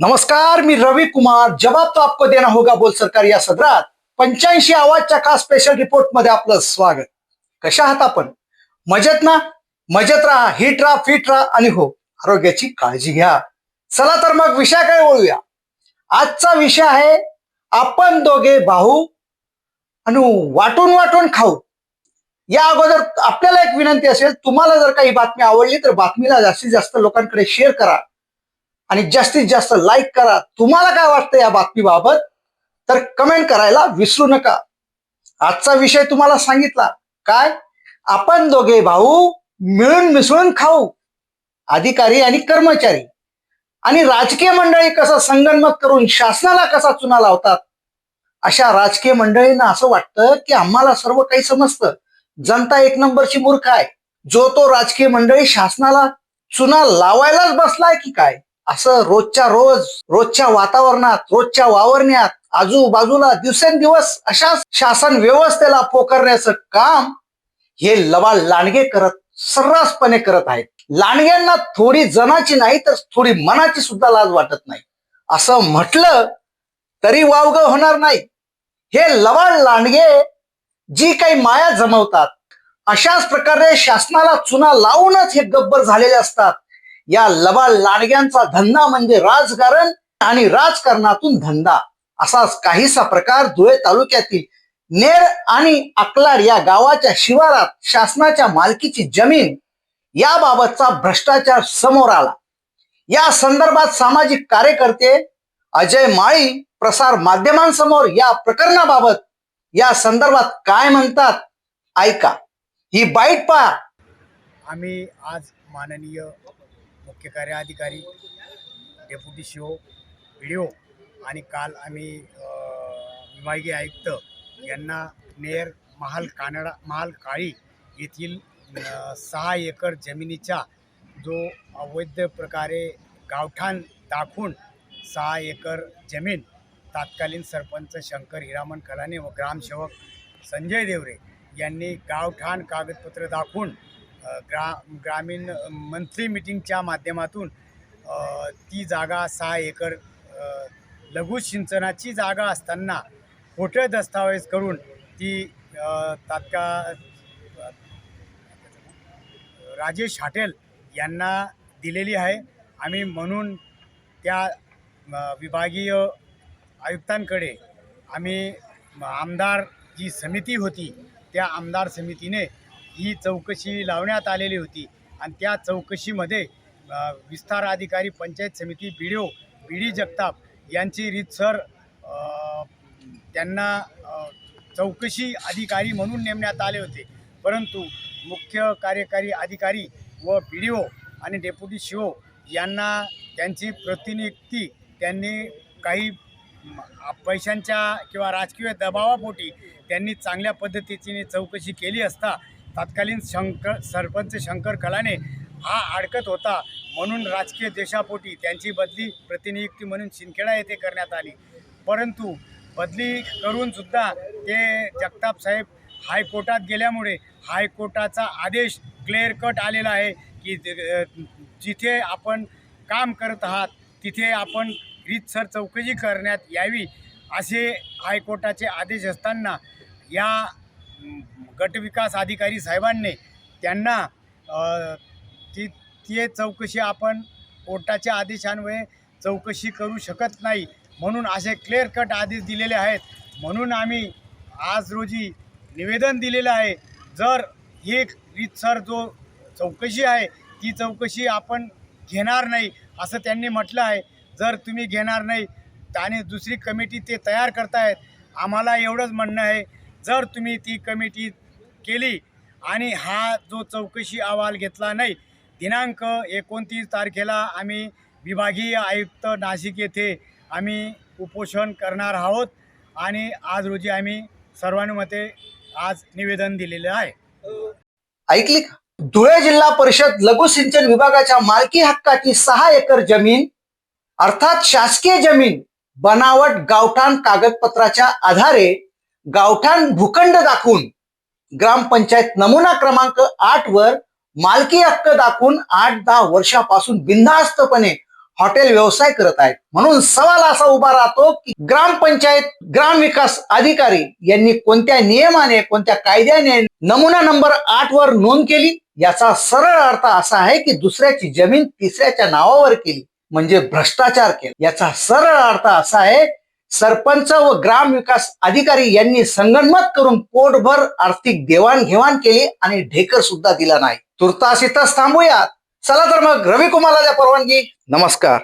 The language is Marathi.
नमस्कार मी रवि कुमार. जवाब तो आपको देना होगा बोल सरकार या सदरात. पंच्याऐंशी आवाजच्या खास स्पेशल रिपोर्टमध्ये आपलं स्वागत. कशा आहात आपण? मजेत ना? मजेत राहा. हिट राहा फिट राहा आणि हो आरोग्याची काळजी घ्या. चला तर मग विषयाकडे वळूया आजचा विषय आहे आपण दोघे भाऊ आणि वाटून वाटून खाऊ. या अगोदर आपल्याला एक विनंती असेल तुम्हाला जर काही बातमी आवडली तर बातमीला जास्तीत जास्त लोकांकडे शेअर करा. आणि जास्तीत जास्त लाईक करा. तुम्हाला काय वाटतं या बातमीबाबत? तर कमेंट करायला विसरू नका. आजचा विषय तुम्हाला सांगितला. काय? आपण दोघे भाऊ मिळून मिसळून खाऊ. अधिकारी आणि कर्मचारी. आणि राजकीय मंडळी कसं संगणमत करून शासनाला कसा चुना लावतात? अशा राजकीय मंडळींना असं वाटतं की आम्हाला सर्व काही समजतं. जनता एक नंबरची मूर्ख आहे. जो तो राजकीय मंडळी शासनाला चुना लावायलाच बसलाय की काय? असं रोजच्या रोज रोजच्या वातावरणात रोजच्या वावरण्यात आजूबाजूला दिवसेंदिवस अशा शासन व्यवस्थेला पोकारण्याचं काम हे लवाल लांडगे करत सर्रासपणे करत आहेत. लांडग्यांना थोडी जनाची नाही तर थोडी मनाची सुद्धा लाज वाटत नाही. असं म्हटलं तरी वावग होणार नाही. हे लवाड लांडगे जी काही माया जमवतात अशाच प्रकारे शासनाला चुना लावूनच हे गब्बर झालेले असतात. या लबा लाडग्यांचा धंदा म्हणजे राजकारण आणि राजकारणातून धंदा. असाच काहीसा प्रकार धुळे तालुक्यातील नेर आणि अकलाड या गावाच्या शिवारात शासनाच्या मालकीची जमीन याबाबतचा भ्रष्टाचार समोर आला. या संदर्भात सामाजिक कार्यकर्ते अजय माळी प्रसार माध्यमांसमोर या प्रकरणाबाबत या संदर्भात काय म्हणतात ऐका. ही बाईट पहा. आम्ही आज माननीय मुख्य कार्याधिकारी डेप्युटी सी ओ आणि काल आम्ही विभागीय आयुक्त यांना नेर महाल कानडा महाल काळी येथील सहा एकर जमिनीचा जो अवैध प्रकारे गावठाण दाखवून सहा एकर जमीन तात्कालीन सरपंच शंकर हिरामन कलाने व ग्रामसेवक संजय देवरे यांनी गावठाण कागदपत्र दाखवून ग्रा ग्रामीण मंथली मिटिंगच्या माध्यमातून ती जागा सहा एकर लघु सिंचनाची जागा असताना खोटे दस्तावेज करून ती तात्काळ राजेश हाटेल यांना दिलेली आहे. आम्ही म्हणून त्या विभागीय आयुक्तांकडे आम्ही आमदार जी समिती होती त्या आमदार समितीने ही चौकशी लावण्यात आलेली होती. आणि त्या चौकशीमध्ये विस्तार अधिकारी पंचायत समिती B D O B D Jagtap यांची रीतसर त्यांना चौकशी अधिकारी म्हणून नेमण्यात आले होते. परंतु मुख्य कार्यकारी अधिकारी व बी डी ओ आणि डेप्युटी सी ओ यांना त्यांची प्रतिनियुक्ती त्यांनी काही पैशांच्या किंवा राजकीय दबावापोटी त्यांनी चांगल्या पद्धतीने चौकशी केली असता तत्कालीन शंकर सरपंच शंकर कलाने हा अडकत होता म्हणून राजकीय देशापोटी त्यांची बदली प्रतिनियुक्ती म्हणून शिंदखेडा येथे करण्यात आली. परंतु बदली करूनसुद्धा ते जगताप साहेब हायकोर्टात गेल्यामुळे हायकोर्टाचा आदेश क्लिअर कट आलेला आहे की जिथे आपण काम करत आहात तिथे आपण रीतसर चौकशी करण्यात यावी असे हायकोर्टाचे आदेश असताना या गटविकास अधिकारी साहेबांनी त्यांना ती ती चौकशी आपण कोर्टाच्या आदेशान्वये चौकशी करू शकत नाही म्हणून असे क्लिअर कट आदेश दिलेले आहेत. म्हणून आम्ही आज रोजी निवेदन दिलेलं आहे जर ही रीतसर जो चौकशी आहे ती चौकशी आपण घेणार नाही असं त्यांनी म्हटलं आहे. जर तुम्ही घेणार नाही आणि दुसरी कमिटी ते तयार करतायत आम्हाला एवढंच म्हणणं आहे जर तुम्ही ती कमिटी केली आणि हा जो चौकशी अहवाल घेतला नाही दिनांक एकोणतीस तारखेला आम्ही विभागीय आयुक्त नाशिक येथे आम्ही उपोषण करणार आहोत आणि आज रोजी आम्ही सर्वानुमते आज निवेदन दिलेलं आहे. ऐकली का? धुळे जिल्हा परिषद लघु सिंचन विभागाच्या मालकी हक्काची सहा एकर जमीन अर्थात शासकीय जमीन बनावट गावठाण कागदपत्राच्या आधारे गावठाण भूखंड दाखवून ग्रामपंचायत नमुना क्रमांक आठ वर मालकी हक्क दाखवून आठ दहा वर्षापासून बिनधास्तपणे हॉटेल व्यवसाय करत आहेत. म्हणून सवाल असा उभा राहतो की ग्रामपंचायत ग्रामविकास अधिकारी यांनी कोणत्या नियमाने कोणत्या कायद्याने नमुना नंबर आठ वर नोंद केली? याचा सरळ अर्थ असा आहे की दुसऱ्याची जमीन तिसऱ्याच्या नावावर केली म्हणजे भ्रष्टाचार केला. याचा सरळ अर्थ असा आहे सरपंच व ग्रामविकास अधिकारी यांनी संगणमत करून पोटभर आर्थिक देवाणघेवाण केली आणि ढेकर सुद्धा दिला नाही. तुर्तास इथंच थांबूयात. चला तर मग रवी परवानगी. नमस्कार.